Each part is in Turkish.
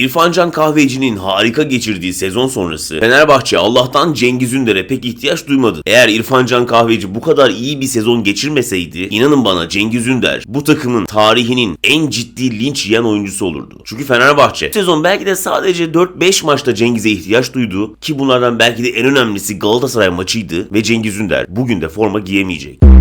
İrfan Can Kahveci'nin harika geçirdiği sezon sonrası Fenerbahçe Allah'tan Cengiz Ünder'e pek ihtiyaç duymadı. Eğer İrfan Can Kahveci bu kadar iyi bir sezon geçirmeseydi inanın bana Cengiz Ünder bu takımın tarihinin en ciddi linç yiyen oyuncusu olurdu. Çünkü Fenerbahçe bu sezon belki de sadece 4-5 maçta Cengiz'e ihtiyaç duydu ki bunlardan belki de en önemlisi Galatasaray maçıydı ve Cengiz Ünder bugün de forma giyemeyecek.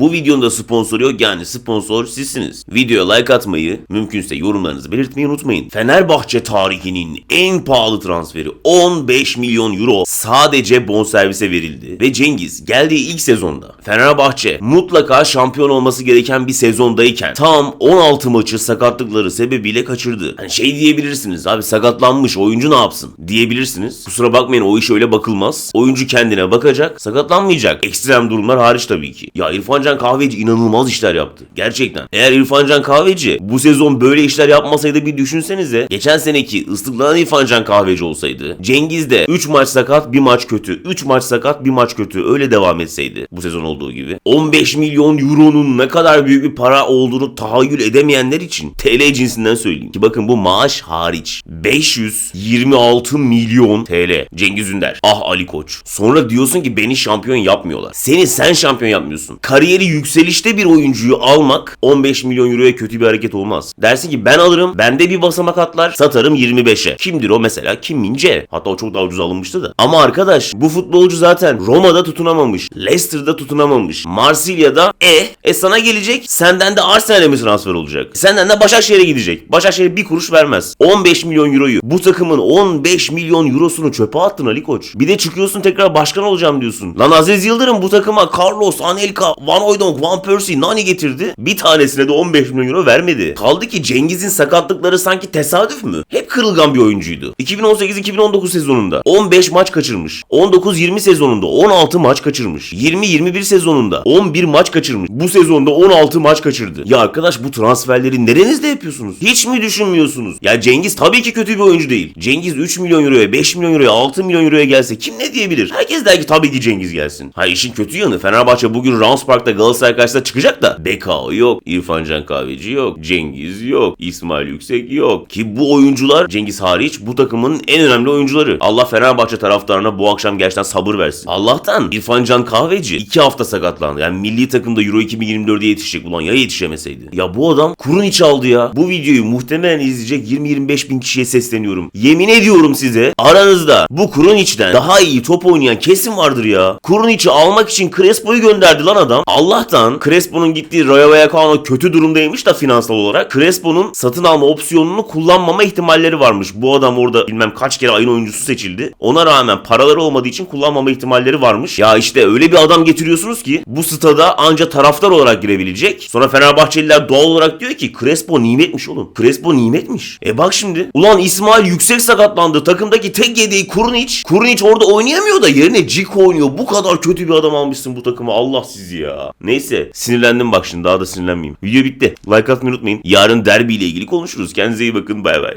Bu videonun da sponsoru yok yani sponsor sizsiniz. Videoya like atmayı, mümkünse yorumlarınızı belirtmeyi unutmayın. Fenerbahçe tarihinin en pahalı transferi 15 milyon euro sadece bonservise verildi. Ve Cengiz geldiği ilk sezonda Fenerbahçe mutlaka şampiyon olması gereken bir sezondayken tam 16 maçı sakatlıkları sebebiyle kaçırdı. Hani şey diyebilirsiniz abi sakatlanmış oyuncu ne yapsın diyebilirsiniz. Kusura bakmayın o iş öyle bakılmaz. Oyuncu kendine bakacak, sakatlanmayacak. Ekstrem durumlar hariç tabii ki. Ya İrfan Can Kahveci inanılmaz işler yaptı. Gerçekten. Eğer İrfan Can Kahveci bu sezon böyle işler yapmasaydı bir düşünsenize. Geçen seneki ıslıklanan İrfan Can Kahveci olsaydı. Cengiz de 3 maç sakat, bir maç kötü. 3 maç sakat, bir maç kötü. Öyle devam etseydi bu sezon olduğu gibi. 15 milyon euronun ne kadar büyük bir para olduğunu tahayyül edemeyenler için TL cinsinden söyleyeyim. Ki bakın bu maaş hariç 526 milyon TL. Cengiz Ünder. Ah Ali Koç. Sonra diyorsun ki beni şampiyon yapmıyorlar. Seni sen şampiyon yapmıyorsun. Kariyeri yükselişte bir oyuncuyu almak 15 milyon euroya kötü bir hareket olmaz. Dersin ki ben alırım. Bende bir basamak atlar. Satarım 25'e. Kimdir o mesela? Kim Mince. Hatta o çok daha ucuz alınmıştı da. Ama arkadaş bu futbolcu zaten Roma'da tutunamamış. Leicester'da tutunamamış. Marsilya'da e e sana gelecek. Senden de Arsenal'e mi transfer olacak? Senden de Başakşehir'e gidecek. Başakşehir bir kuruş vermez. 15 milyon euroyu bu takımın 15 milyon eurosunu çöpe attın Ali Koç. Bir de çıkıyorsun tekrar başkan olacağım diyorsun. Lan Aziz Yıldırım bu takıma Carlos, Anelka, Van Hooijdonk, Van Persie, Nani getirdi. Bir tanesine de 15 milyon euro vermedi. Kaldı ki Cengiz'in sakatlıkları sanki tesadüf mü? Hep kırılgan bir oyuncuydu. 2018-2019 sezonunda 15 maç kaçırmış. 19-20 sezonunda 16 maç kaçırmış. 20-21 sezonunda 11 maç kaçırmış. Bu sezonda 16 maç kaçırdı. Ya arkadaş bu transferleri nerenizde yapıyorsunuz? Hiç mi düşünmüyorsunuz? Ya Cengiz tabii ki kötü bir oyuncu değil. Cengiz 3 milyon euroya, 5 milyon euroya, 6 milyon euroya gelse kim ne diyebilir? Herkes der ki tabii ki Cengiz gelsin. Ha işin kötü yanı Fenerbahçe bugün Rams Park'ta Galatasaray karşısında çıkacak da Bekao yok, İrfan Can Kahveci yok, Cengiz yok, İsmail Yüksek yok. Ki bu oyuncular Cengiz hariç bu takımın en önemli oyuncuları. Allah Fenerbahçe taraftarına bu akşam gerçekten sabır versin. Allah'tan İrfan Can Kahveci 2 hafta sakatlandı. Yani milli takımda Euro 2024'e yetişecek. Ulan ya yetişemeseydi. Ya bu adam kurun iç aldı ya. Bu videoyu muhtemelen izleyecek 20-25 bin kişiye sesleniyorum. Yemin ediyorum size aranızda bu kurun içten daha iyi top oynayan kesin vardır ya. Kurun içi almak için Crespo'yu gönderdi lan adam. Allah'tan Crespo'nun gittiği Rayo Vallecano kötü durumdaymış da finansal olarak. Crespo'nun satın alma opsiyonunu kullanmama ihtimalleri varmış. Bu adam orada bilmem kaç kere ayın oyuncusu seçildi. Ona rağmen paraları olmadığı için kullanmama ihtimalleri varmış. Ya işte öyle bir adam getiriyorsunuz ki bu stada anca taraftar olarak girebilecek. Sonra Fenerbahçeliler doğal olarak diyor ki Crespo nimetmiş oğlum. Crespo nimetmiş. E bak şimdi. Ulan İsmail yüksek sakatlandı. Takımdaki tek yedeği Kurunic. Kurunic orada oynayamıyor da yerine Ciko oynuyor. Bu kadar kötü bir adam almışsın bu takıma. Allah sizi Neyse sinirlendim bak şimdi daha da sinirlenmeyeyim. Video bitti. Like atmayı unutmayın. Yarın derbi ile ilgili konuşuruz. Kendinize iyi bakın. Bay bay.